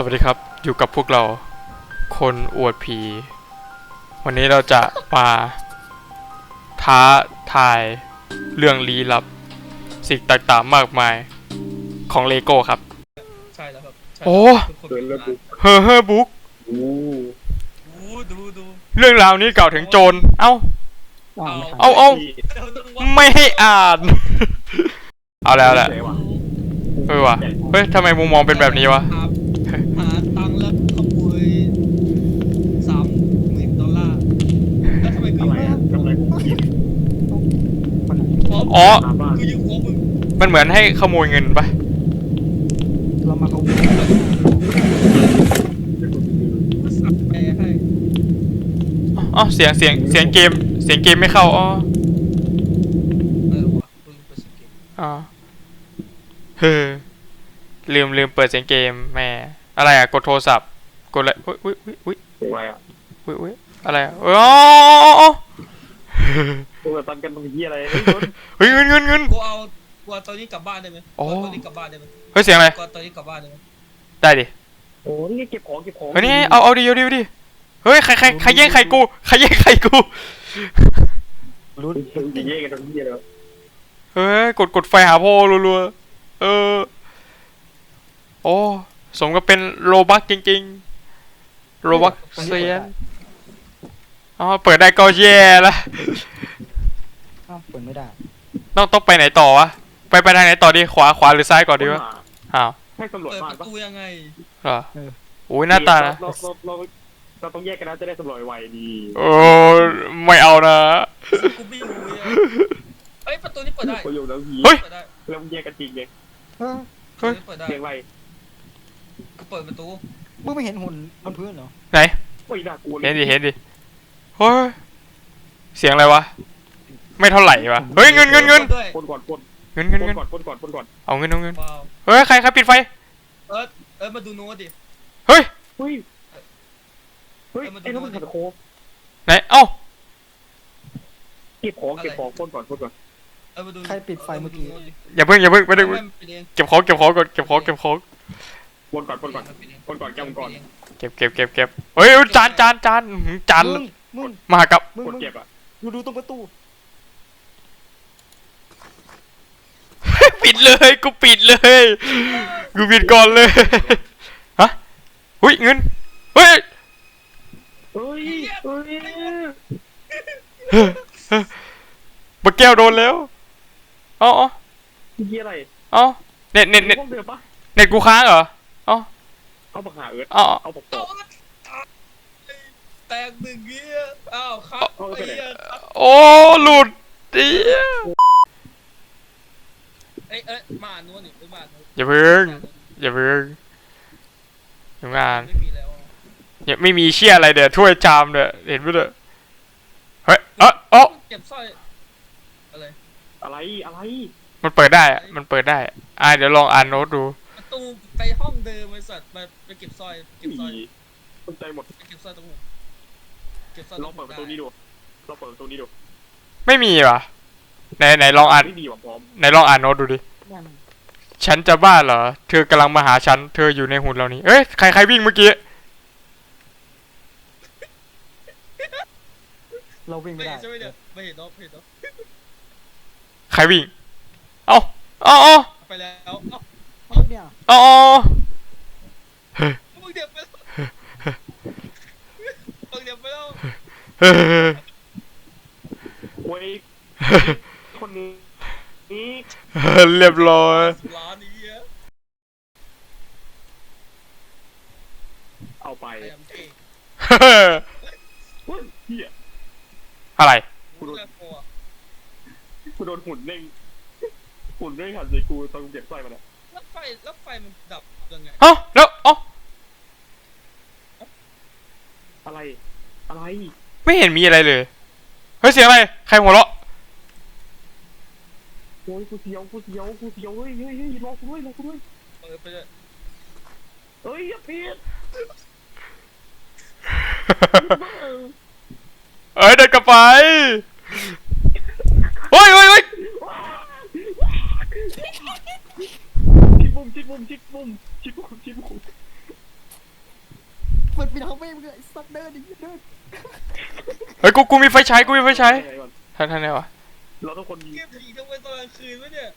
สวัสดีครับ อยู่กับพวกเรา คนอวดผี วันนี้เราจะมาท้าทายเรื่องลี้ลับ สิ่งต่างๆมากมายของเลโก้ครับ ใช่แล้วครับใช่โอ้ทุกคนเดินแล้วดูเฮ้อเฮ้อบุ๊กโอ้ดูดูดูเรื่องราวนี้กล่าวถึงโจร เอ้าเอาเอาเอาเอาต้องว่าไม่ให้อ่าน เอาแล้วแหละไหนวะเออวะเฮ้ยทำไมมุมมองเป็นแบบนี้วะหาหาตังค์แล้วขโมยสามหมื่นดอลลาร์แล้วทำไมกู อะไร ยิง อะกำไรกูกิน อ๋อ มันเหมือนให้ขโมยเงินปะเรามาเขาแปรให้อ๋อเสียงเสียงเสียงเกม เสียงเกมไม่เข้าอ๋อเออวะเพิ่งเปิดสกิลอ๋อเฮ้อลืมลืมเปิดเสียงเกมแม่อะไรอะ กดโทรศัพท์ กดอะไรอุ้ยอุ้ยอุ้ยอุ้ยอะไรอะอุ้ยอุ้ ยอะไรอะอ๋ออ๋อพวกเราตันกันตรงที่อะไรเฮ้ยเฮ้ยเงินเงินเงิน กูเอากูเอาตัวนี้กลับบ้านได้ไหมโอ้กูเอาตัวนี้กลับบ้านได้ไหมเฮ้ยเสียงอะไร กูเอาตัวนี้กลับบ้านได้ไหมได้ดิโอ้นี่เก็บของเก็บของเฮ้ยนี่เอาเอาดิเอาดิเอาดิเฮ้ยใครใครใครแย่งใครกูใครแย่งใครกู รู้จะแย่กันตรงที่อะไรวะเฮ้ยกดกดไฟหาพ่อรัวๆ เออ โอ้สมกับเป็นโรบักจริงๆ โรบักเซียน อ๋อเปิดได้ก็แย่ละอ้าวเปิดไม่ได้ต้องต้องไปไหนต่อวะไปไปทางไหนต่อดีขวาขวาหรือซ้ายก่อนดีวะอ้าวให้ตำรวจเปิดบ้าปนระปะตูยังไง เหรอโอ้ยหน้าตานะเราเราเราเราต้องแยกกันนะจะได้ตำรวจไวดีโอ้ไม่เอานะ กูไม่รู้เลยเอ้ยประตูนี้เปิดได้ ประโยชน์แล้วพีเฮ้ย เปิดได้แล้วแยกกันจริงไงเฮ้ยประตูนี้เปิดได้เสียงไรกูเปิดประตู มึงไม่เห็นหุ่นบนพื้นเหรอไหน โอ้ยน่ากลัวเลยเห็นดิเห็นดิ เฮ้ยเสียงอะไรวะ ไม่เท่าไหร่วะ เฮ้ยเงินเงินเงินด้วยปนก่อนปนเงินเงินปนเงินก่อนปนก่อนปนก่อนเอาเงินเอาเงิน ว้าวเฮ้ยใครใครปิดไฟ เออเออมาดูโน้ตดิ เฮ้ยเฮ้ยเฮ้ยไอ้นั่นมันขัดโคไหนเอ้าเก็บของเก็บของปนก่อนปนก่อนเออมาดูใครปิดไฟเมื่อกี้อย่าเพิ่งอย่าเพิ่งไปไม่ดึได้งปิดเองเก็บของเก็บของก่อนเก็บของเก็บของปนก่อนปนก่อนปนก่อนแก้มก่อน เก็บเก็บเก็บเก็บเฮ้ยจานจานจานอื้อหือจานมึง มึงมหากับมึง กดมึงเก็บอะดูดูตรงประตู ปิดเลยกูปิดเลยกูปิดก่อนเลยฮะหุ้ยเงินเฮ้ยเฮ้ยเฮ้ยบักแก้วโดนแล้วเอ๋อยี่อะไรอ๋อเน็ตเน็ตเน็ตห้องเดิมปะเน็ตกูค้างเหรออ๋อเอาปากหาเอิร์ธอ๋อเอาปากตเอาอกละ แตกหนึ่งเงี้ยอ้าวครับเอาไปไหนเหี้ยครับโอ้หลุดเดียเอ้ยเอ้ยมาอ่านโน้ตนี่เอ้ยมาอ่านโน้ตอย่าเพิ่งอย่าเพิ่งทำงานไม่มีแล้วอย่าไม่มีเชี่ยอะไรเดี๋ยวถ้วยจามเดี๋ยวเห็นไหมเด้อเฮ้ยเอ๋อเอ๋อเก็บสร้อยอะไรอะไรอะไรมันเปิดได้อะมันเปิดได้อ่าเดี๋ยวลองอ่านโน้ตดูประตูไปห้องเดิมไอ้สัตว์มาไปเก็บสร้อยเก็บสร้อยอีสนใจหมด ไปเก็บสร้อยตรงหูเก็บสร้อยลองเปิดประตูนี้ดูลองเปิดประตูนี้ดูไม่มีว่ะไหนไหนลองอ่านไม่ดีกว่าพร้อมไหนลองอ่านโน้ตดูดินั่นฉันจะบ้าเหรอ เธอกำลังมาหาฉัน เธออยู่ในหุ่นเรานี้ เอ้ย ใครใครวิ่งเมื่อกี้ เราวิ่งไม่ไม่ได้เห็นใช่ไหมเนี่ยไม่เห็นเนาะไม่เห็นเนาะใครวิ่ง เอ้าเอ้าเอ้าไปแล้วเอ้าเฮ้ยเนี่ย เอ้าเอ้า มึงเดี๋ยวไปแล้วมึงเดี๋ยวไปแล้ว เฮ้ยโอ้ยคนนี้นี่เรียบร้อยร้านนี้อะเอาไปไอ้ยำเก่งเฮ้ยเฮียอะไรกูเลือกตัวกูโดนหุ่นเด้งหุ่นเด้งหันใส่กูตอนกูเก็บสร้อยมันอะแล้วไฟแล้วไฟมันดับยังไงเอ้าแล้วเอ้าอะไร อะไร ไม่เห็นมีอะไรเลย เฮ้ยเสียงอะไร ใครหัวเราะโอ้ยกูเสียวกูเสียวกูเสียวเฮ้ยเฮ้ยเฮ้ยรอกูด้วยรอกูด้วยเปิดไปเลยเฮ้ยอย่าปิดเอ้ยเดินกลับไปเฮ้ยเฮ้ยเฮ้ยชิดมุมชิดมุมชิดมุมชิดมุมชิดมุมปิดทางเว้งมึงไอ้สัตว์เดินดิเดิน เฮ้ยกูกูมีไฟฉายกูมีไฟฉายไหนก่อนท่านท่านไหนวะเราทุกคนมีเก็บผีทำไมตอนกลางคืนวะเนี่ย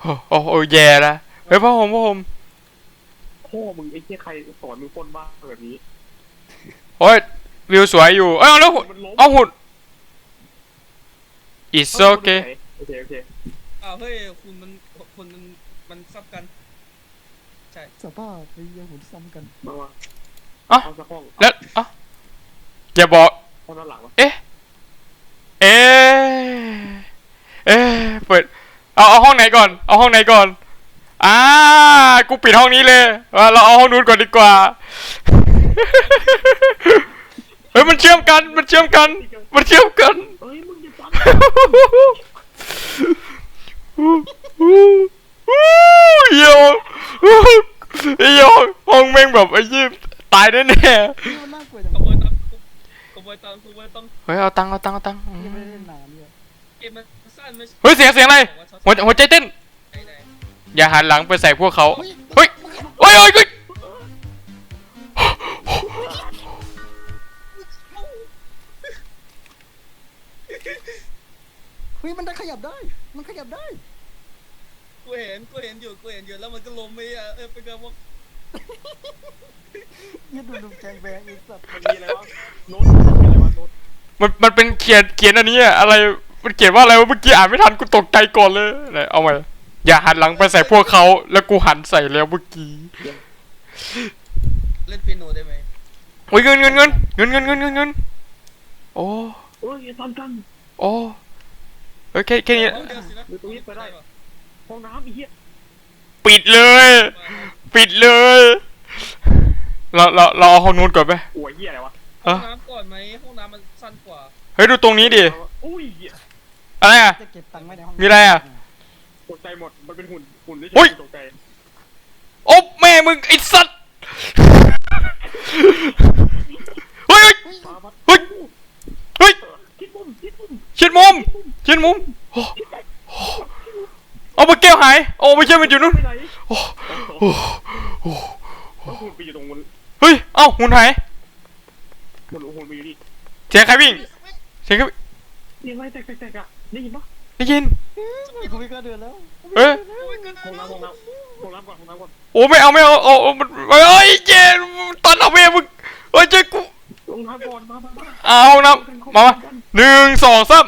โอ้โอ้โอ้แย่ละเฮ้ยพ่อผมพ่อผมพ่อมึงไอ้เหี้ยใครสอนมึงปล้นบ้าแบบนี้โอ้ยวิวสวยอยู่ เอ้ยเอาแล้วหุ่นมันล้มเอาหุ่น it's okay โอเคโอเคอ้าวเฮ้ยคุณมันคนมันมันซับกัน ใช่สภาพไอ้เหี้ยหุ่นซ้ำกันมามาอะเอาสักห้องแล้วอะ อย่าบอกห้องด้านหลังวะเอ๊ะ เอ๊ะ เอ๊ะ เปิด เอาเอาห้องไหนก่อน เอาห้องไหนก่อน อ่า กูปิดห้องนี้เลยว่าเราเอาห้องนู้นก่อนดีกว่า เฮ้ย มันเชื่อมกัน มันเชื่อมกัน มันเชื่อมกัน เอ้ยมึงอย่าฟังโยโยห้องแม่งแบบไอ้ยี่ตายแน่แน่นี่มันน่ากลัวจัง ขโมยตังค์ข โมยตังค์ขโมยตังค์ๆเฮ้ยเอาตังค์เอาตังค์เอาตังค์อืยังไม่มได้เล่นนานเนี่ยเกมมันสั้นไม่ใช่เฮ้ยเสียงเสียงอะไรหัวหัวใจเต้น ไหนอย่าหันหลังไปใส่พวกเขาเฮ้ยเฮ้ยเฮ้ยเฮ้ยเฮ้ยเฮ้ยมันได้ขยับได้ มันขยับได้ๆกูเห็นกูเห็นอยู่กูเห็นอยู่แล้วมันก็ล้มไปอะเออเป็นไงวะยืดดูดูแจงแบงไอ้สัตว์ มันมีอะไรวะ โน้ตมีอะไรวะโน้ตมันมันเป็นเขียนเขียนอันนี้อะอะไร มันเขียนว่าอะไรวะเมื่อกี้อ่านไม่ทันกูตกใจก่อนเลยไหนเอาใหม่อย่าหันหลังไปใส่พวกเขาแล้วกูหันใส่แล้วเมื่อกี้เล่นเปียโนได้ไหมโอ้ยเงินเงินเงินเงินเงินเงินเงินเงินโอ้เอ้ยอย่าซ้ำกันโอ้เฮ้ยแค่แค่นี้ห้องเดียวสินะห้องน้ำอ้เหี้ยปิดเลย ปิดเลย เราเราเราเอาห้องนู้นก่อนไหมอวยเหี้ยอะไรวะ ห้องน้ำก่อนไหมห้องน้ำมันสั้นกว่า เฮ้ยดูตรงนี้ดิ อุ้ยเหี้ยอะไรอะ จะเก็บตังค์ไว้ในห้องมีอะไรอะ ตกใจหมด มันเป็นหุ่น หุ่นที่อุ๊ย ตกใจโอ้แม่มึงไอ้สัตว์เฮ้ยเฮ้ยมามาเฮ้ยเฮ้ยคิดมุมคิดมุมชิดมุมชิดมุมโอ้โอ้เอาไปแก้วหายโอ้ไม่ใช่มันอยู่นู่นไปไหนโอ้โอ้โอ้แล้วหุ่นไปอยู่ตรงนู้นเฮ้ยเอ้าหุ่นหาย หุ่นหุ่นไปอยู่นี่เสียงใครวิ่งเสียงใครวิ่งนี่อะไรแตกแตกแตกอะได้ยินปะได้ยิน กูไม่กล้าเดินแล้วเอ้ยห้องน้ำห้องน้ำห้องน้ำก่อนห้องน้ำก่อนโอ้ไม่เอาไม่เอาเอาเอามันเอ้ยเจนตันเอาเวมึงเอ้ยเจกูห้องน้ำก่อนมามามาเอาห้องน้ำมามาหนึ่งสองสาม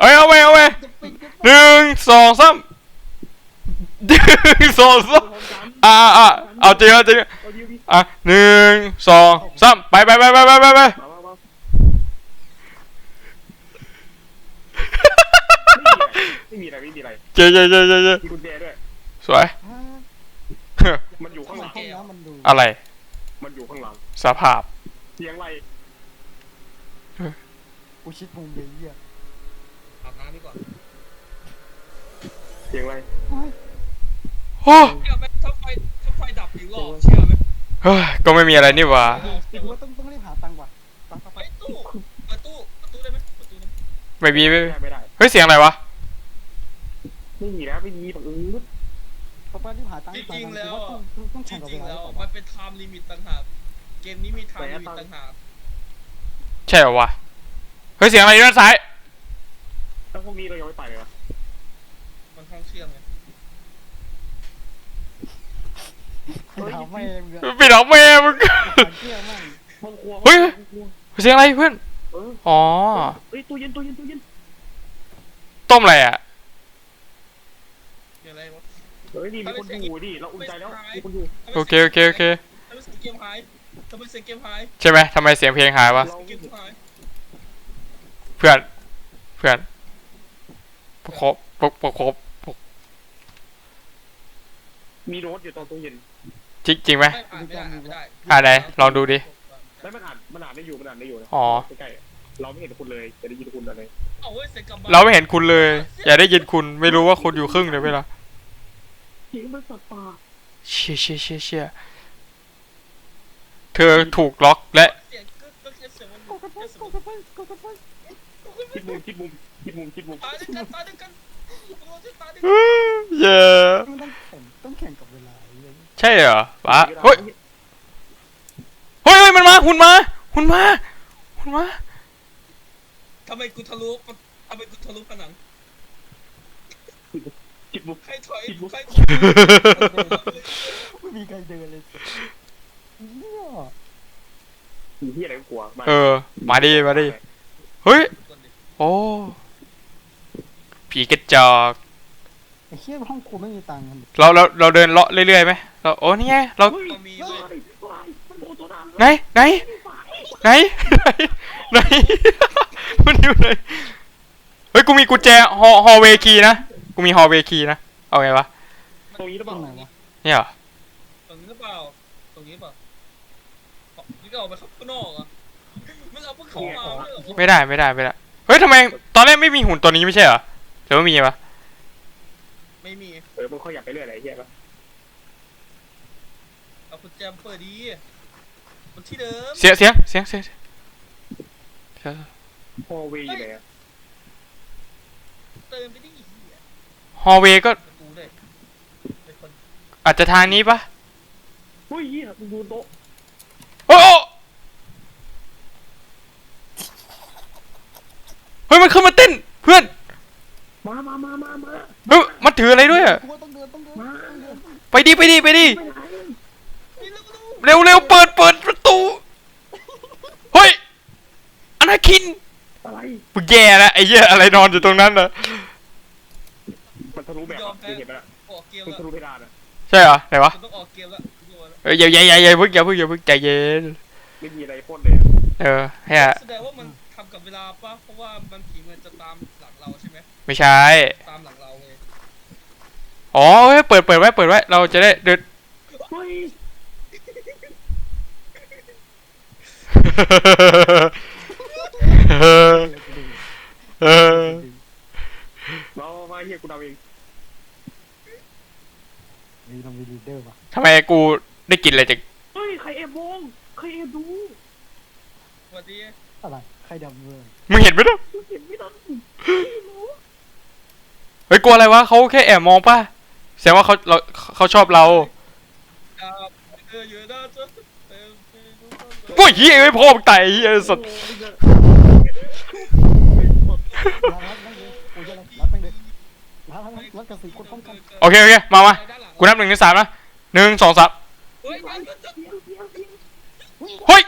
เอ้ยเอาไปเอาไปจะปิดกันหนึ่งสองสามหนึ่งสองสามห้องน้ำอ่าอ่าเอาจริงเอาจริงเอาดิวดิ อะหนึ่งสองสามไปไปไปไปไปไปไปมามามาไม่มีอะไรไม่มีอะไรเจเจเจเจเจมีกุญแจด้วยสวยอ่ามันอยู่ข้างหลังห้องน้ำมันดูอะไร มันอยู่ข้างหลังสภาพ เสียงอะไรกูชิดมุมเลยเหี้ยอาบน้ำดีกว่าเสียงอะไรเฮ้ยโอ้เชื่อไหมถ้าไฟถ้าไฟดับอีกรอบเชื่อไหม เฮ้ยก็ไม่มีอะไรนี่หว่ากูว่าต้องต้องรีบหาตังค์ว่ะตังค์เข้าไปไปตู้ประตูประตูได้ไหมประตูได้ไหมไม่มีไม่ไม่มีได้ไม่ได้เฮ้ยเสียงอะไรวะไม่มีนะไม่มีแบบอื้อเข้าไปรีบหาตังค์จตังริงค์ๆแล้วกูว่าต้องต้องต้องจแข่งกับริเวงๆลาแล้วก่อนมันวะเป็น time limit ต่างหากเกมนี้มี time limit ต่างหากใช่เหรอวะเฮ้ยเสียงอะไรอยู่ด้านซ้าย แล้วพวกนี้เรายังไม่ไปเลยนะ มันห้องเชื่อมไง กูถามแม่มึงอะปิดเอาแม่มึงหาเชื่อมั่งห้องครัวเฮ้ยห้องครัวเสียงอะไรเพื่อน เอออ๋อ เฮ้ยตู้เย็นตู้เย็นตู้เย็นต้มอะไรอะ เดี๋ยวอะไรวะ เฮ้ยนี่มีคนอยู่ดิเราอุ่นใจแล้วมีคนอยู่โอเคโอเคโอเค ทำไมเสียงเกมหายทำไมเสียงเกมหายใช่ไหมทำไมเสียงเพลงหายวะ เราเกมหายเพื่อน เพื่อนประคบประประคบมีโน้ตอยู่ตรงตู้เย็น จริงจริงไหมไม่อ่านไม่ได้อ่านไม่ได้อ่านไหนลองดูดิแล้วมันอ่านมันอ่านได้อยู่มันอ่านได้อยู่นะอ๋อ ใกล้ๆเราไม่เห็นคุณเลยจะได้ยินคุณอะไรเอาเว้ยเสียงกลับมาเราไม่เห็นคุณเลย อย่าได้ยินคุณไม่รู้ว่าคุณอยู่ครึ่งเลยเวลาเสียงมันสัตว์ป่าเชี่ยเชี่ยเชี่ยเชี่ยเธอถูกล็อกและเสียงก็ก็แค่เสียงมันกดกันไปแค่เสียงกมัดนกันไปกดกันไปคิดมุมคิดมุมคิดมุมคิดมุมตายด้วยกันตายด้วยกันเราจะตายด้วยเย้ มันต้องแข่งต้องแข่งกับเวลาไอ้เหี้ย ใช่เหรอวะเฮ้ยเฮ้ยเฮ้ยมันมาหุ่นมาหุ่นมาหุ่นมาทำไมกูทะลุทำไมกูทะลุผนังจิตบุกใครถอยใครไม่มีใครเดินเลยเนี่ยมีที่อะไรก็กลัวมาเออ มาดิมาดิเฮ้ยโอ้ผีกระจอกไอ้เชี่ยห้องครัวไม่มีตังค์กันเราเราเราเดินเลาะเรื่อยๆไหม เราโอ้นี่ไงเราเรามีเว้ยมันโดนตัวดำไหนไหนไหนไหนไหนมันอยู่ไหนเฮ้ยกูมีกุญแจฮอฮอเวคีนะกูมีฮอเวคีนะเอาไงวะตรงนี้หรือตเปรล่างไหนวะเนี่ยเหรอตรงนี้หรือเปล่าตรงนี้เปล่านี่ก็ออกไปข้างนอกอะมันเอาพวกเขามาไม่เหรอไม่ได้ไม่ได้ไม่ได้เฮ้ยทำไมตอนแรกไม่มีหุ่นตัวนี้ไม่ใช่เหรอหรือว่ามีปะไม่มีเออมันค่อยอยากไปเรื่อยอะไรเงี้ยปะ เอาคุณแจมเปิดดีมันที่เดิมเสียงเสียงเสียงเสียงเสียงพอเวย์อยู่ไหนอะเติมไปดิเหี้ยฮอเวก็ประตูเลยเป็นคนอาจจะทางนี้ปะเฮ้ยเหี้ยมึงดูโต๊ะโอ้โอ้เฮ้ยมันขึ้นมาเต้นเพื่อนมามามามามาเฮ้ยมันถืออะไรด้วยอะกูว่าต้องเดินต้องเดินมาต้องเดินไปดิไปดิไปดิไปไหนนี่ เร็วเร็วเร็วเปิดเปิดประตู เฮ้ยอนาคินอะไรมึงแย่แล้วไอ้เหี้ยอะไรนอนอยู่ตรงนั้นน่ะมันทะลุแบบอะเห็นไหมล่ะๆออกเกมมันแล้วทะลุเพดานอะใช่เหรอไหนวะคุณต้องออกเกมแล้วคุณโดนแล้วเอ้ยอย่าอย่าอย่าอย่าเพิ่งอย่าเพิ่งอย่าเพิ่งใจเย็นไม่มีอะไรพ่นเลยอะเออให้อะแสดงว่ามันทำกับเวลาป่ะเพราะว่ามันผีมันจะตามหลังเราใช่ไหมไม่ใช่ตามหลังเราเลยอ๋อเฮ้ยเปิดเปิดไว้เปิดไว้เราจะได้เดินเฮ้ย เออเออมามามาเฮียกูเดาเองมีต้องมีลีดเดอร์ป่ะทำไมกูได้กลินอะไรจากเฮ้ยใครแอบมองใครแอบดูสวัสดีอะไรใครดำเนินมึงเห็นไหมล่ะกูเห็นไม่ทันเฮ้ยกลัวอะไรวะเขาแค่แอบมองป่ะแสดงว่าเขาเราเขาชอบเราอ่าเอออยู่นะจ๊ โอ้ยเฮ้ยไอ้พ่อมึงตายไอ้เหี้ยสัตว์รับรับนั่งเลยกูจะรับรับนั่งเลยรับรับรับรับกระสีคนพร้อมกันโอเคโอเคมามาด้านหลังกูนับหนึ่งถึงสามนะหนึ่งสองสามเฮ้ยมันจะเฮ้ย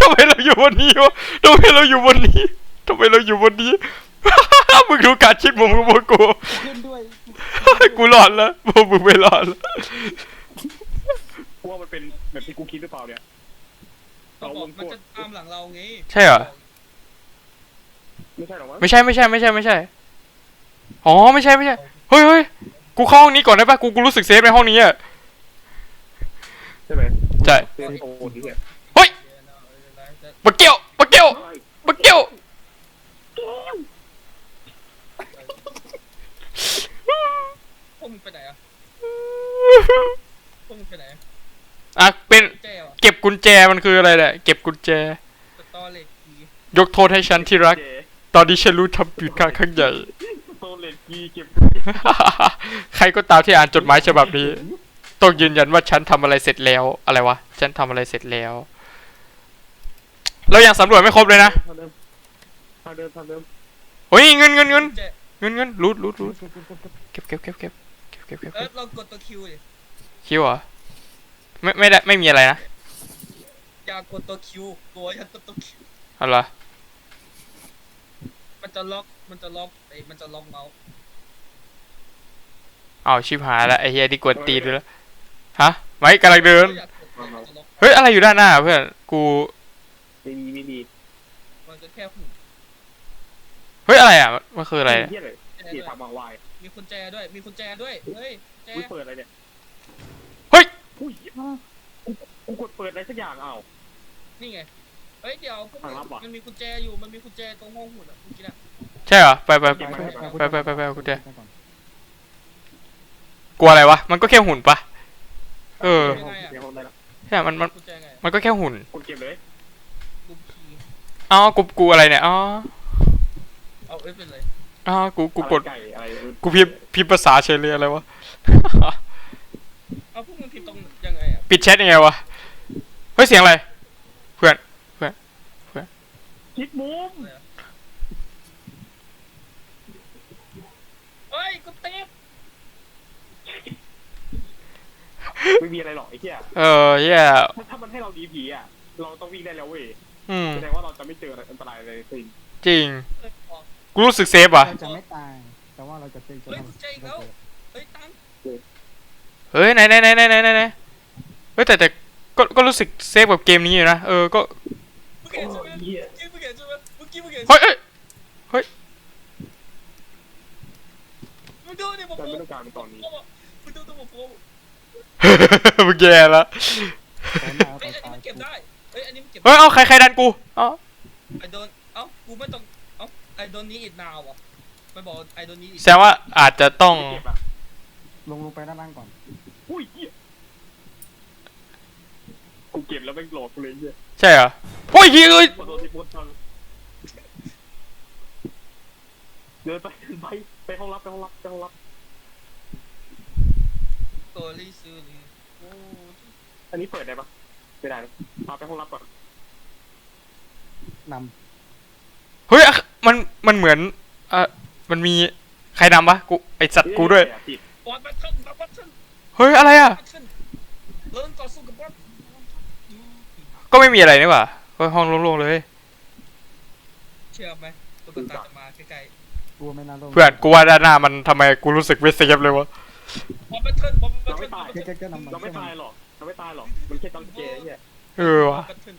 ทำไมเราอยู่บนนี้วะทำไมเราอยู่บนนี้ทำไมเราอยู่บนนี้มึงดูการชิดมุมของพวกกูขึ้นด้วยกูรอดแล้วพวกมึงไม่รอดแล้วกู ว่ามันเป็นแบบที่กูคิดหรือเปล่าเนี่ยเราบอกมันจะตามหลังเราไงใช่เหรอ ไม่ใช่หรอวะไม่ใช่ไม่ใช่ไม่ใช่ไม่ใช่ อ๋อไม่ใช่ไม่ใช่ เฮ้ยเฮ้ยกูเข้าห้องนี้ก่อนได้ปะกูกูรู้สึกเซฟในห้องนี้อะใช่ไหมใช่เซฟโอ้ดีเนี่ยเฮ้ยปะเกี้ยวปะเกี้ยวปะเกี้ยวพวกมึงไปไหนอะพวกมึงไปไหนอะเป็นแจ้ว เก็บกุญแจมันคืออะไรเนี่ยเก็บกุญแจ สตอเล็กกียกโทษให้ฉันที่รักเจตอนนี้ฉันรู้ทำผิดค่าข้างใหญ่ โซเลตกีเก็บใครก็ตามที่อ่านจดหมายฉบับนี้ ต้องยืนยันว่าฉันทำอะไรเสร็จแล้วอะไรวะฉันทำอะไรเสร็จแล้ว เรายังสำรวจไม่ครบเลยนะทางเดิมทางเดิมทางเดิมโอ้ยเงินเงินเงินแจ้เงินเงินรูดรูดรูดเก็บเก็บเก็บเก็บเก็บเก็บเก็บเก็บเก็บเก็บเก็บเอเก็อบเรากดตัวคิวดิคิวเหรอไม่ไม่ได้ไม่มีอะไรนะ อย่ากดตัวคิวตัวอย่ากดตัวคิวเอาเหรอมันจะล็อกมันจะล็อกไอ้มันจะล็อกเมาส์เอาชิบหายแล้วไอ้เฮียที่กวนตีนไปแล้วฮะไม่กำลังเดิน อยากกดมันจะล็อกเฮ้ยอะไรอยู่ด้านหน้าเพื่อนกูไม่มีไม่มีมันก็แค่หุ่นเฮ้ยอะไรอะมันมันคืออะไรเนี่ยเฮียอะไรแจที่ด้วยทำวางวายมีกุญแจด้วยมีกุญแจด้วยเฮ้ยแจอุ้ยเปิดอะไรเนี่ยเฮ้ยอุ้ย กูกูกดเปิดอะไรสักอย่างอ้าวนี่ไง เฮ้ยเดี๋ยวพวกมึงทางลับว่ะมันมีกุญแจอยู่มันมีกุญแจตรงห้องหุ่นอะเมื่อกี้น่ะใช่เหรอ ไปไปเก็บมาไปไปไปไปเอากุญแจกลัวอะไรวะ มันก็แค่หุ่นปะเออเดี๋ยวห้องได้แล้วใช่มันมันกุญแจไงมันก็แค่หุ่นกดเก็บเลยกุญคีย์อ๋อกูกูอะไรเนี่ยอ๋อเอาเอ้ยเป็นไรอ๋อกูกูกดอะไรไก่อะไรกูพิมพ์พิมพ์ภาษาเฉยเลยอะไรวะเอาพวกมึงพิมพ์ตรงยังปิดแชทยังไงวะ เฮ้ยเสียงอะไร เพื่อนคิดมุมเฮ้ยกูเต็มไม่มีอะไรหรอกไอ้เหี้ยเออเหี้ยถ้าถ้ามันให้เราดีผีอะ เราต้องวิ่งได้แล้วเว้ยอืม แสดงว่าเราจะไม่เจออันตรายเลยจริงจริง เฮ้ยออกกูรู้สึกเซฟว่ะ เราจะไม่ตาย แต่ว่าเราจะเป็นจะเฮ้ยทำกูเจออีกแล้ว เฮ้ยตังค์เฮ้ยไหนไหนไหนไหนไหนไหนไหนเฮ้ยแต่แต่ ก็ก็รู้สึกเซฟกับเกมนี้อยู่นะ เออ ก็ มึงโอ้เห็นใช่ไหมยเหี้ยเมื่อกี้มึงเห็นใช่ไหมเมื่อกี้มึงเห็นเฮ้ยเอ้ย มึงดูดิผมฉันโฟไม่ต้องการเป็นตอนนี้ มึงดูตัวผมโฟมึงแย่ละตอนหน้าเฮ้ตยอนอันนี้ตายมันเก็บได้เฮ้ยอันนี้มันเก็บเฮ้ย เอาใครใครดันกูอ๋อไอโดนเอ้ากูไม่ต้องเอ้าไอโดนนี้อีกนาวอะมันบอกไอโดนนี้อีกแสดงว่าอาจจะต้อง เก็บอะลงลงไปด้านล่างก่อน อุ้ยเหี้ยกู เก็บแล้วแม่งโหลดกูเลยเหี้ยใช่เหรอโอ้ยเฮ้ยเอ้ยขอโทษที่พูดทางเดินไปเดินไปไปห้องรับไปห้องรับไปห้องรับตัวรีซื้อรีโอ้อันนี้เปิดได้ปะไม่ได้นะพาไปห้องรับก่อนนเฮ้ยอะมันมันเหมือนเออมันมีใครนำปะกูไอสัตว์กูด้วย เอ้ติดบอลแบทเทิลบอลแบทเทิลเฮ้ยอะไรอะ แบทเทิลเริ่มต่อสู้กับบอล ก็ไม่มีอะไรนี่หว่าเฮ้ยห้องโล่งๆเลยเชื่อไหมตุ๊กตาจะมาใกล้ำกลัวไม่น่าลงเพื่อนกูว่าด้านหน้ามันทำไมกูรู้สึกไม่เซฟเลยวะๆบอลแบทเทิลบอลแบทเทิลบอลแบทแค่เทิลแค่แค่นำมันเราไม่แค่ตายหรอกเราไม่ตายหรอกมันแค่ต้องเกย์เนี่ยเออวะแบทเทิล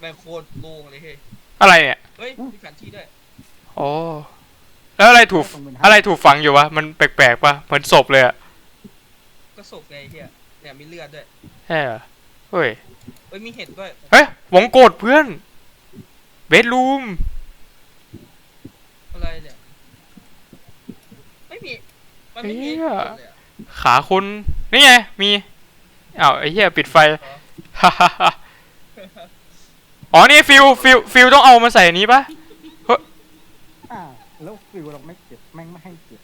แม่งโคตรโล่งเลยเฮ้ยอะไรเนี่ยเฮ้ยมีแผนที่ด้วยอ๋อแล้วอะไรถูกอะไรถูกฝังอยู่วะมันแปลกๆปะเหมือนศพเลยอะก็ศพไงเฮียเนี่ยมีเลือดด้วย ใช่เหรอ เฮ้ยเฮ้ยมีเห็ดด้วยเฮ้ยวงกดเพื่อน เบดรูม อะไรเนี่ย ไม่มี มันไม่มีเลยอะขาคนนี่ไง มีอ้าวไอ้เหี้ยปิดไฟ ฮ่าฮ่าฮ่าอ๋อ นี่ฟิวฟิวฟิวต้องเอามาใส่อันนี้ปะอ่าแล้วฟิวเราไม่เก็บแม่งไม่ให้เก็บ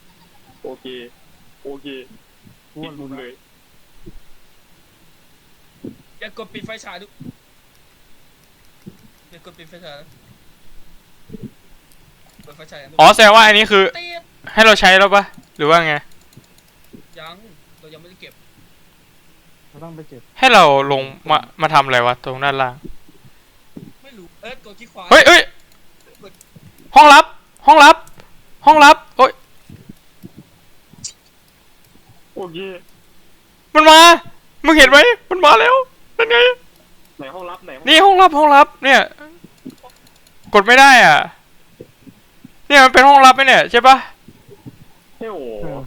โอเค โอเคกลัวปิดมุรู้มเลเลยย อย่ากดปิดไฟฉายดูอย่ากดปิดไฟฉายนะเปิดไฟฉายอ๋อแสดงว่าอันนี้คือตีดให้เราใช้แล้วปะหรือว่าไง ยังเรายังไม่ได้เก็บเราต้องไปเก็บให้เราลงมามาทำอะไรวะตรงด้านล่างไม่รู้เอ้ยกดคลิกขวาเฮ้ยเอ้ยห้องลับ ห้องลับ ห้องลับโอ้ยโอเคมันมา มึงเห็นไหมมันมาแล้ว นั่นไง ไหนห้องรับไหนห้องนี่ห้องลับห้องลับ เนี่ย กดไม่ได้อะ เนี่ยมันเป็นห้องลับไหมเนี่ยใช่ปะเฮ้ยโอ้โหเออ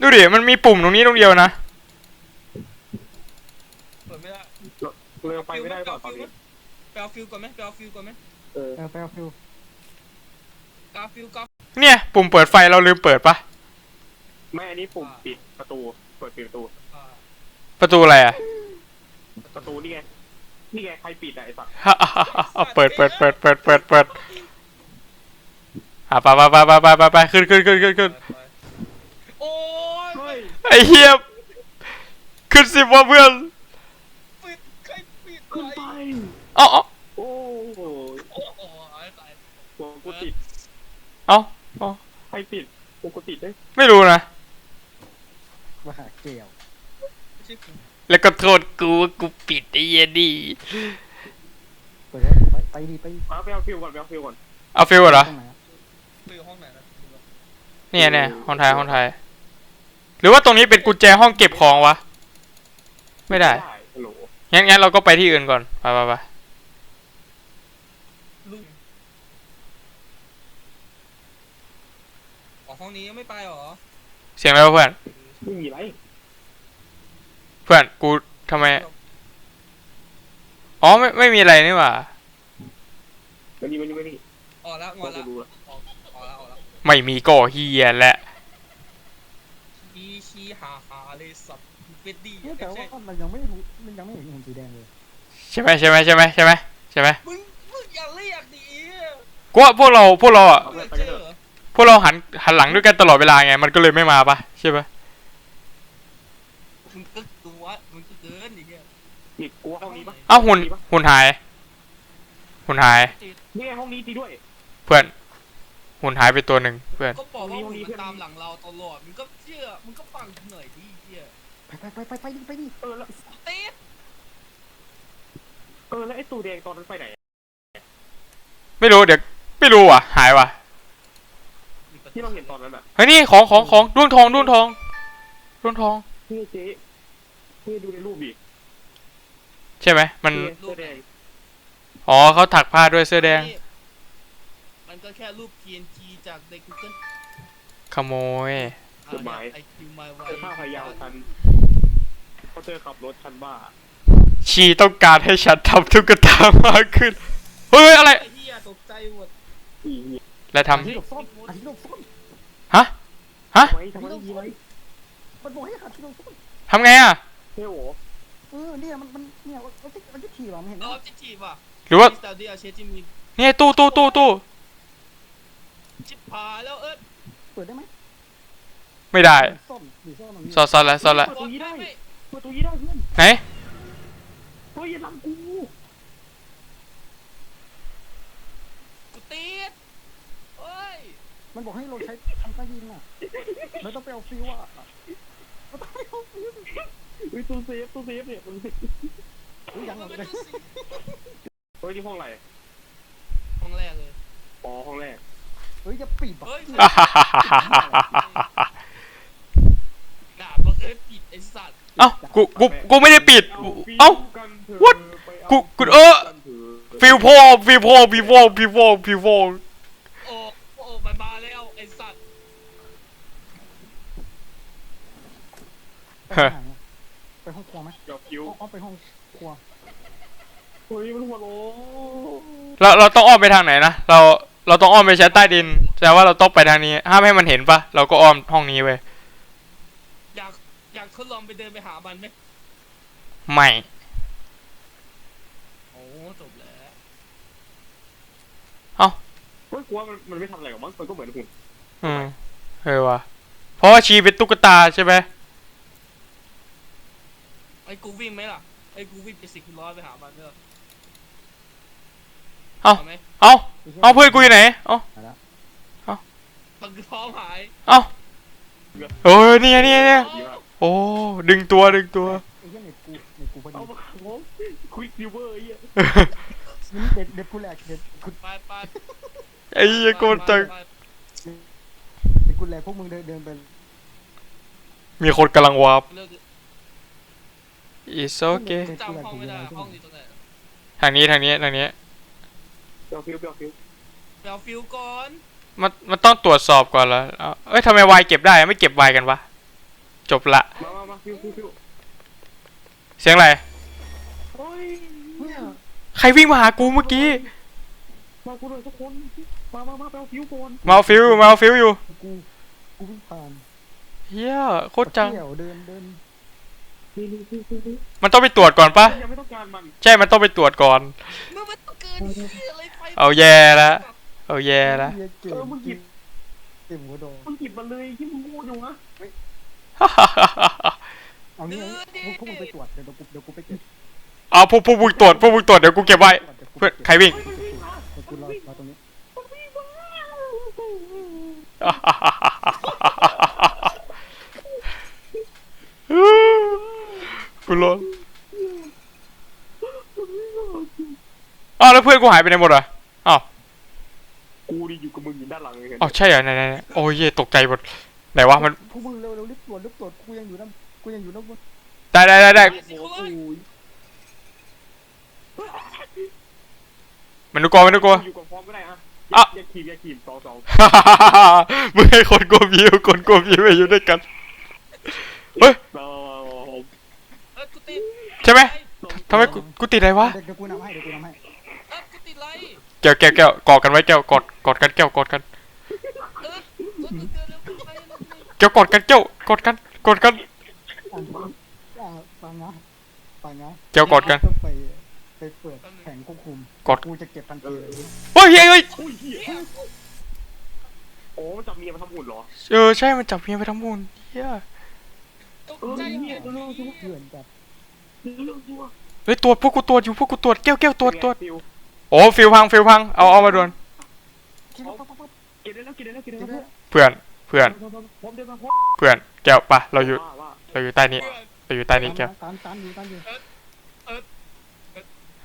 ดูดิมันมีปุ่มตรงนี้ตรงเดียวนะ เปิดไม่ได้เลยไปไม่ได้เปล่าตอนนี้ไปเอาฟิวก่อนไหมไปเอาฟิวก่อนไหมเออเออไปเอาฟิวกาฟิวกาเนี่ย ปุ่มเปิดไฟเราลืมเปิดปะไม่อันนี้ปุ่มปิดประตูเปิดปิดประตูอ่าประตูอะไรอะ ประตูนี่ไง นี่ไงใครปิดอะไอ้สัตว์เอาเปิดเปิดเปิดเปิดเปิดเปิดอะไปไปไปไปไปไปไปขึ้นขึ้นขึ้นขึ้นขึ้นโอ้ยเฮ้ยไอ้เหี้ยขึ้นสิวะเพื่อนปิดใครปิดขึ้นไฟไปเอ๋อาโอ้โหโอ้โหตายหัวกูติดเอาเอาใครปิดหัวกูติดเด้ยไม่รู้นะว่าหาเกลียวไม่ใช่กู แล้วก็โทษกูว่ากูปิดไอ้เหี้ยดีเปิดแล้วไปไปดีไปเอาไปเอาฟิวก่อนไปเอาฟิวก่อนเอาฟิลเหรอ ตรงไหนอะฟิวห้องไหนนะเนี่ยเนี่ยห้องไทยห้องไทยหรือว่าตรงนี้เป็นกุญแจห้องเก็บของวะ ไม่ได้ ฮัลโหลงั้นงั้นเราก็ไปที่อื่นก่อน ไปไปไปลุงออกห้องนี้ยังไม่ไปหรอ เสียงอะไรวะเพื่อนไม่มีไร เพื่อนกูทำไม อ๋อไม่ไม่มีอะไรนี่หว่ามันนี่มันนี่มันนี่ออกแล้วงก็อนแล้วรู้ละออกออกแล้วออกแล้วไม่มีก็เฮียแหละชีชีหาหาเลยสับเป็ดดีเนี่ยแต่ว่ามันยังไม่รู้มันยังไม่เห็นหุ่นสีแดงเลยใช่ไหมใช่ไหมใช่ไหมใช่ไหมใช่ไหมมึงมึงอย่าเรียกดิกูว่าพวกเราพวกเราอะเอาเรีไปยกไปเจกันอเถเหรอะอพวกเราหันหันหลังด้วยกันตลอดเวลาไง มันก็เลยไม่มาปะใช่ปะมึงก็ตัวมึงก็เกินอย่างเงี้ย นี่กลัวห้องนี้ปะเอ้าหุ่นหุ่นหาย หุ่นหาย นี่ไงห้องนี้จริงด้วย เพื่อน หุ่นหายไปตัวหนึ่งเพื่อน ก็บอกว่ามึงมันตามหลังเราตลอดมึงก็เชื่อมึงก็ฟังหน่อยดิเหี้ยไปไปไปไปไปดิไปดิเออแล้วตีดเออแล้วไอ้ตูแดงตอนนั้นไปไหนไม่รู้เดี๋ยวไม่รู้ว่ะ หายว่ะที่เราเห็นตอนนั้นอะเฮ้ยนี่ของของของด้วงทองด้วงทองด้วงทองนี่เจ๊นี่ดูในรูปดิ ใช่ไหมมันเสื้อแดงอ๋อเขาถักผ้าด้วยเสื้อแดงมันก็แค่รูป PNG จากใน Google ขโมยไอคิวมาไว้เสื้อผ้าพายาวฉันเขาเจอขับรถฉันบ้าชีต้องการให้ฉันทำตุ๊กตามากขึ้น เฮ้ยอะไร ไอ้เหี้ยตกใจหมดอีเหี้ยแล้วทที่หลบซ่อนอันที่หลบซ่อนำฮะ ฮะ ไว้ทำไมยีไว้มันบอกให้หาที่หลบซ่อนทำไงอะ เฮ้ยโหเออเนี่ยมันมัน เนี่ยมันจะมันจะขี่ว่ะมันเห็นไหมออบเจกตีฟอะหรือว่าสตาร์ดี้อาเชจิมินเนี่ยตู้ตู้ตู้ตู้ชิบหายแล้วเอิร์ธเปิดได้ไหมไม่ได้ซ่อนหรือซ่อนตรงนี้ซ่อนซ่อนแล้วซ่อนแล้วเปิดตรงนี้ได้ไม่เปิดตรงนี้ได้เพื่อนไหนเฮ้ยอย่าทำกูกูตีดเฮ้ยมันบอกให้เราใช้ทำใต้ดินอะเราต้องไปเอาฟิวอะเราต้องไปเอาฟิวเฮ้ยตู้เซฟตู้เซฟเนี่ยมัน เฮ้ยยังเหรอมันเลก็ยดูสิเฮ้ยที่ห้องอะไรห้องแรกเลย อ๋อห้องแรกเฮ้ยจะปิดอะเฮ้ยอ่าฮ่าฮ่าฮ่าฮ่าฮ่าด่าบังเอิญปิดไอ้สัตว์เอ้ากูกูกูไม่ได้ปิด เอ้า What? กูกูเออ ฟิวโพฟิวโพฟิวโพฟิวโพฟิวโพโอ้โอ้มันมาแล้วไอ้สัตว์ไปไหนอะไปห้องครัวไหมเดี๋ยวคิวเอาเอาไปห้องครัวเฮ้ยมันหัวโลเราเราต้องอ้อมไปทางไหนนะ เราเราต้องอ้อมไปชั้นใต้ดินแสดงว่าเราต้องไปทางนี้ ห้ามให้มันเห็นปะเราก็อ้อมห้องนี้ไปอยากอยากทดลองไปเดินไปหามันไหมไม่โอ้จบแล้วเฮ้ยกลัวมันมันไม่ทำอะไรหรอกมั้งมันก็เหมือนหุ่นอืมเออว่ะเพราะว่าชีเป็นตุ๊กตาใช่ไหมไอ้กูวิ่งไหมล่ะไอ้กูวิ่งไปสิบร้อยไปหามันเถอะ เอ้าไหมเอ้าเอาเพื่อนกูอยู่ไหน เอ้าไปแล้วมันคือท้องหายเอ้าโอ้ยนี่ไงนี่ไงนี่โอ้ดึงตัวดึงตัวไอ้เหี้ยเน็ตกูเน็ตกูพอดีเอามาขังผมควิกซิเวอร์ไอ้เหี้ยนี่เด็ดเด็ดกูแหลกเด็ดกูไปไปไอ้เหี้ยกนจังไปไปเด็ดกูแหลกพวกมึงเดินเดินไปมีคนกำลังวาร์ป เลิก it's okay จำห้องไม่ได้ห้องอยู่ตรงไหนทางนี้ทางนี้ทางนี้ ยวฟิวเดี๋ยวฟิวไปเอาฟิวก่อนมันมันต้องตรวจสอบก่อนแล้วเอาเอ้ยทำไมวายเก็บได้ไม่เก็บวายกันวะ จบละ มามามาฟิวฟิวฟิวเสียงอะไรเฮ้ยเนี่ยใครวิ่งมาหากูเมื่อกี้ มากูเลยทุกคน มามามาไปเอาฟิวก่อนมาเอาฟิวมาเอาฟิวอยู่กูกูวิ่งผ่านเฮียโคตรจัง เที่ยวเดินเดินนี่นี่ฟิวฟิวฟิวมันต้องไปตรวจก่อนปะยังไม่ต้องการมัน ใช่ มันต้องไปตรวจก่อนเมื่อมันต้องเกินเหี้ยอะไรไป เอาแย่ละเอาแย่ละเหี้ยเก่งเออมึงหยิบ เก่งหัวโดนมึงหยิบมันเลยที่มึงงูอยู่นะเอานี่พวกพวกมึงไปตรวจเดี๋ยวกูเดี๋ยวกูไปเก็บเอาพวกพวกมึงตรวจพวกมึงตรวจเดี๋ยวกูเก็บไว้เพื่อนใครวิ่งเดี๋ยวกูรอรอตรงนี้กูร้อนอ้าวแล้วเพื่อนกูหายไปไหนหมดอะอ้าว กูนี่อยู่กับมึงอยู่ด้านหลังเลยเห็นอ๋อใช่เหรอไหนไหนไหนโอ้ยเหี้ยตกใจหมดไหนวะมันพวกมึงเร็วเร็วรีบตรวจรีบตรวจกูยังอยู่น้ำกูยังอยู่น้ำบนได้ได้ได้ได้โอ้โหมันดูกลัวมันดูกลัว อยู่กับพร้อมก็ได้ฮะอะ อย่าขีมอย่าขีมสองสองมึงให้คนกลัวผีกับคนกลัวผีไปอยู่ด้วยกัน เฮ้ยสองเออกูติดใช่ไหมทำไมกูกูติดอะไรวะเดี๋ยวเดี๋ยวกูนำให้เดี๋ยวกูนำให้ เออกูติดไร แก้วแก้วแก้วกอดกันไว้แก้วกอดกอดกันแก้วกอดกันเออรถมึงเดินเร็วไปเร็วไปแก้วกอดกันแก้วกอดกันกอดกันอ่านอ่าฟังนะฟังนะแก้วกอดกันต้องไปไปเปิดแผงควบคุมกดกูจะเก็บทันทีเฮ้ยเฮ้ยเฮ้ยอุ้ยเหี้ยโอ้มันจับเมียมาทำหุ่นเหรอเออใช่มันจับเมียไปทั้งหมดเฮียตกใจเหี้ยเรื่องตัวเพื่อนแบบเรื่องตัวเฮ้ยตรวพวกกูตรวอยู่พวกกูตรวแก้วแก้วตรวตรว โอ้ฟิลพังฟิลพังเอาเอามาด่วนคิดว่าปั๊บปั๊บปั๊บกินแล้วกินแล้วกินได้เดี๋ยวแล้วเพื่อนเพื่อนเพื่อนผมเดินมาพบเพื่อนแก้วปะเราอยู่เราอยู่ใต้นี้เราอยู่ใต้นี้แก้วตามตามอยู่ตามอยู่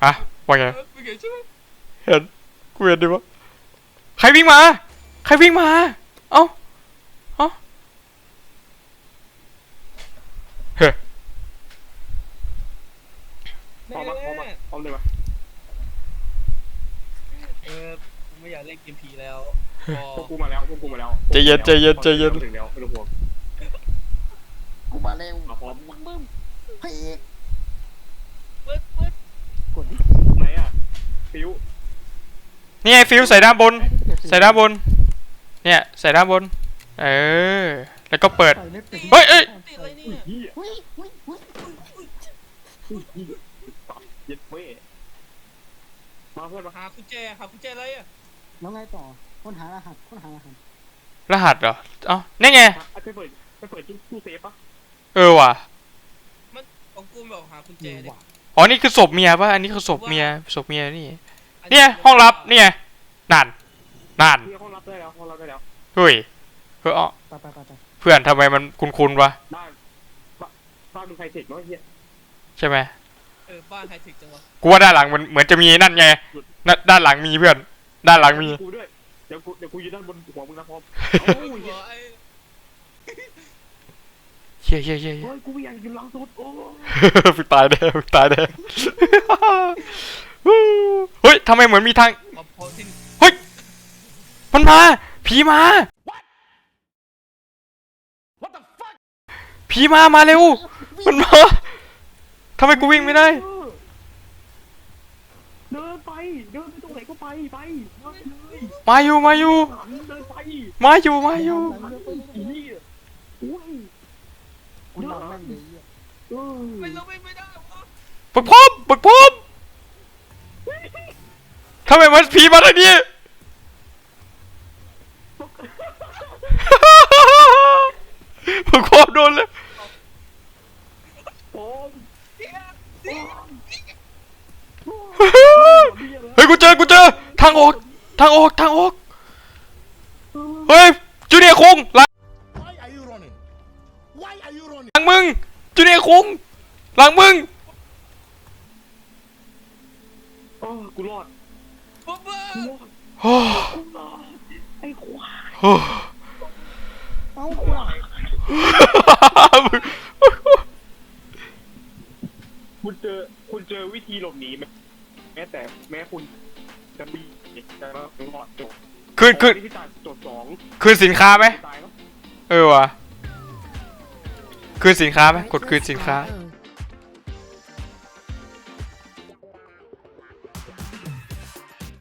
ฮะว่าไงเห็นเห็นกูเห็นดิวะใครวิ่งมา ใครวิ่งมา เอ้าเอ้าเฮ้ยพอมาพอมาพอมเลยมา ออกูไม่อยากเล่นเกมผีแล้วพอพวกกูมาแล้วพวกกูมาแล้วใจเย็นใจเย็นใจเย็น ถึงแล้วไม่ต้องห่วง กูมาเร็วมาพร้อม บึ้มบึ้มพระเอกเปิดเปิดกดดิไหนอะฟิวนี่ไงฟิลใส่ด้านบน ใส่ด้านบน เนี่ยใส่ด้านบน เออ แล้วก็เปิด ใส่ไม่เป็นเฮ้ยเอ้ย ติดอะไรเนี่ยเฮียเฮ้ยเฮ้ยเฮ้ยเย็ดเว้ย มาเพื่อนมาหากุญแจหากุญแจอะไรอะแล้วไงต่อค้นหารหัสค้นหารหัสรหัสเหรอเอ้านี่ไงไปเปิดไปเปิดตู้เซฟปะเออว่ะมันของกูบอกหากุญแจเดี๋ยวดิว่ะอ๋อนี่คือศพเมียป่ะอันนี้คือศพเมียศพเมียนี่เนี่ยห้องลับเนี่ยนั่นนั่นที่ห้องรับได้แล้วห้องรับได้แล้วเฮ้ยเฮ้ยอ๋อไปไปไปไปเพื่อนทำไมมันคุ้นๆวะบ้านบ้านบ้านมีใครเสร็จเนาะเฮียใช่ไหมเออบ้านไฮเทคจังวะ กูว่าด้านหลังมันเหมือนจะมีนั่นไงน่ะด้านหลังมีเพื่อน ด้านหลังมี กูด้วย เดี๋ยวกูเดี๋ยวกูยืนด้านบนหัวมึงนะพร้อมโอ้โอ้ยยไอ้เชี่ยเชี่ยเชี่ยเชี่ยเฮ้ยกูไม่อยากอยู่หลังสุดโอ้ฝึกตายแน่ฝึกตายแน่ เฮ้ยทำไมเหมือนมีทางพอพอที่เฮ้ย มันมา ผีมา ผีมามาเร็ว มันมาทำไมกูวิ่งไม่ได้เดิน ไป เดินไปตรงไหนก็ไปไปเดินเลยมาอยู่มาอยู่ หันเดินไปมาอยู่มาอยู่อีนี่โอ้ยกูหลังแม่งเลยเหี้ยเออไม่ไม่ไม่ได้ปึกพบปึกพบทำไมมันผีมาทางนี้ปึกพบโดนเลยผมเฮ้ยกูเจอกูเจอทางออกทางออกทางออกเฮ้ยจูเนียร์คงหลัง Why are you running? Why are you running? หลังมึงจูเนียร์คงหลังมึงโอ้กูรอดปุ๊บเบิ้ลโอ้กูรอดไอ้ควายโอ้เอ้ากูหลังคุณเจอคุณเจอวิธีหลบหนีไหมแม้แต่แม้คุณจะมี แต่ว่าคุณรอดจบคืนคืนนี่ที่จ่ายจทย์สองคืนสินค้าไหมตายแล้ว เออว่ะคืนสินค้าไหมกดคืนสินค้า